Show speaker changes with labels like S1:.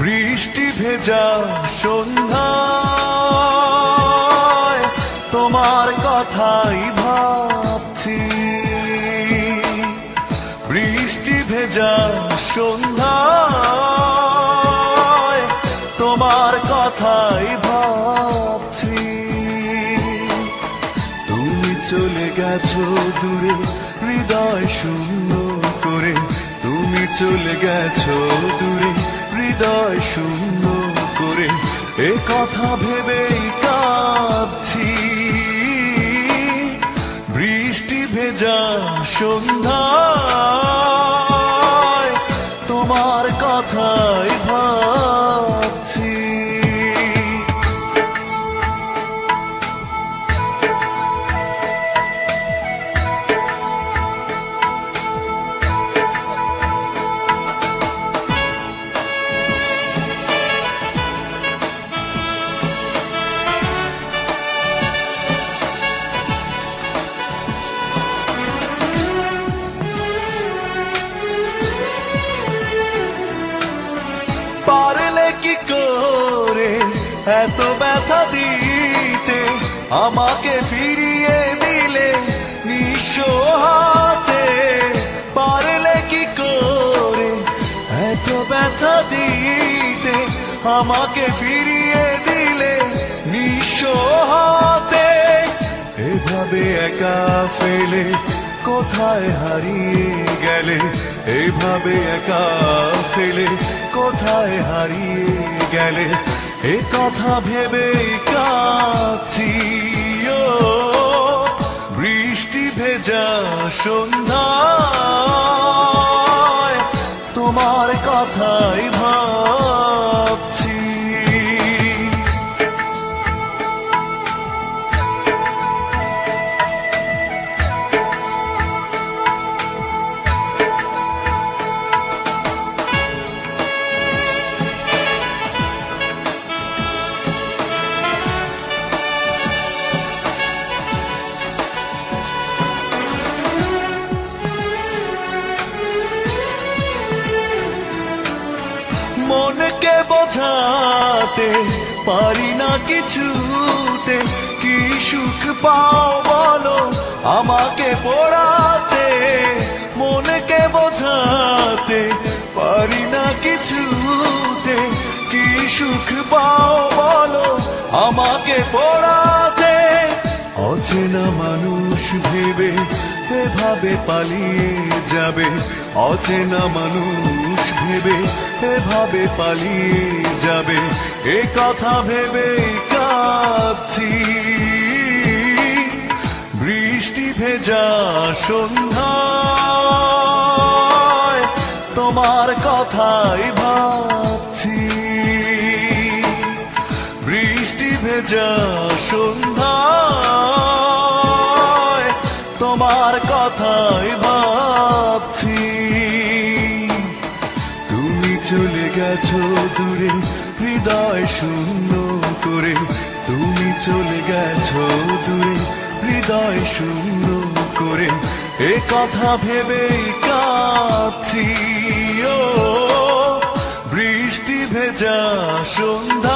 S1: বৃষ্টি ভেজা সন্ধ্যা তোমার কথাই ভাবছি। বৃষ্টি ভেজা সন্ধ্যা তোমার কথাই ভাবছি। তুমি চলে গেছো দূরে, হৃদয় শূন্য করে। তুমি চলে গেছো দূরে হৃদয় শূন্য করে এ কথা ভেবেই কাঁদছি। বৃষ্টি ভেজা সন্ধ্যায় এত ব্যথা দিতে আমাকে ফিরিয়ে দিলে হাতে। পারলে কি করে? এত ব্যথা দিতে আমাকে ফিরিয়ে দিলে নিঃস্ব হাতে। এভাবে একা ফেলে কোথায় হারিয়ে গেলে? এভাবে একা ফেলে কোথায় হারিয়ে গেলে? এ কথা ভেবে কাছি বৃষ্টি ভেজা সন্ধ্যা তোমার কথাই বোঝাতে পারি না কিছুতে। কি সুখ পাও বলো আমাকে পড়াতে, মনকে বোঝাতে। পারি না কিছুতে, কি সুখ পাও বলো আমাকে পড়াতে। অচেনা মানুষ ভেবে এভাবে পালিয়ে যাবে। অচেনা মানুষ ভেবে এভাবে পালিয়ে যাবে। এ কথা ভেবে কাঁদছি। বৃষ্টি ভেজা সন্ধ্যা তোমার কথাই ভাবছি। বৃষ্টি ভেজা সন্ধ্যা তোমার কথাই গেছো দূরে, হৃদয় শূন্য করে। তুমি চলে গেছো দূরে, হৃদয় শূন্য করে। এ কথা ভেবে কাছি ও। বৃষ্টি ভেজা সন্ধ্যা